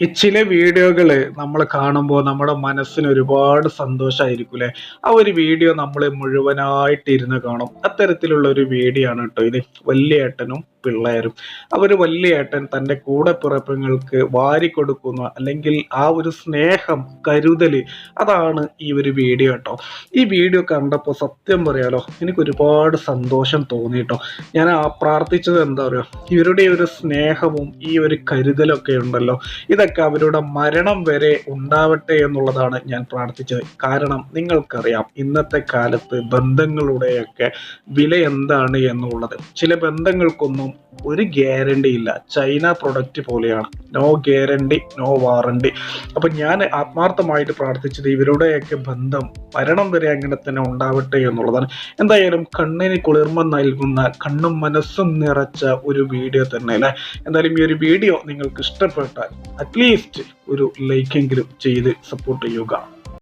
ഈ ചില വീഡിയോകൾ നമ്മൾ കാണുമ്പോൾ നമ്മുടെ മനസ്സിന് ഒരുപാട് സന്തോഷമായിരിക്കും അല്ലേ ആ ഒരു വീഡിയോ നമ്മൾ മുഴുവനായിട്ട് ഇരുന്ന് കാണും. അത്തരത്തിലുള്ള ഒരു വീഡിയോ ആണ് കേട്ടോ ഇത് വലിയേട്ടനും പിള്ളേരും അവർ വല്യേട്ടൻ തന്റെ കൂടെ പിറപ്പങ്ങൾക്ക് വാരി കൊടുക്കുന്ന അല്ലെങ്കിൽ ആ ഒരു സ്നേഹം കരുതൽ അതാണ് ഈ ഒരു വീഡിയോ കേട്ടോ. ഈ വീഡിയോ കണ്ടപ്പോൾ സത്യം പറയാലോ എനിക്ക് ഒരുപാട് സന്തോഷം തോന്നി കേട്ടോ ഞാൻ ആ പ്രാർത്ഥിച്ചത് എന്താ പറയുക ഇവരുടെ ഒരു സ്നേഹവും ഈ ഒരു കരുതലൊക്കെ ഉണ്ടല്ലോ. ഇതൊക്കെ അവരുടെ മരണം വരെ ഉണ്ടാവട്ടെ എന്നുള്ളതാണ് ഞാൻ പ്രാർത്ഥിച്ചത്. കാരണം നിങ്ങൾക്കറിയാം ഇന്നത്തെ കാലത്ത് ബന്ധങ്ങളുടെയൊക്കെ വില എന്താണ് എന്നുള്ളത്. ചില ബന്ധങ്ങൾക്കൊന്നും ഒരു ഗ്യാരണ്ടി ഇല്ല. ചൈന പ്രൊഡക്റ്റ് പോലെയാണ്. നോ ഗ്യാരണ്ടി നോ വാറണ്ടി അപ്പൊ ഞാൻ ആത്മാർത്ഥമായിട്ട് പ്രാർത്ഥിച്ചത് ഇവരുടെയൊക്കെ ബന്ധം മരണം വരെ അങ്ങനെ തന്നെ ഉണ്ടാവട്ടെ എന്നുള്ളതാണ്. എന്തായാലും കണ്ണിന് കുളിർമ നൽകുന്ന കണ്ണും മനസ്സും നിറച്ച ഒരു വീഡിയോ തന്നെ അല്ലേ? എന്തായാലും ഈ ഒരു വീഡിയോ നിങ്ങൾക്ക് ഇഷ്ടപ്പെട്ടാൽ അറ്റ്ലീസ്റ്റ് ഒരു ലൈക്കെങ്കിലും ചെയ്ത് സപ്പോർട്ട് ചെയ്യുക.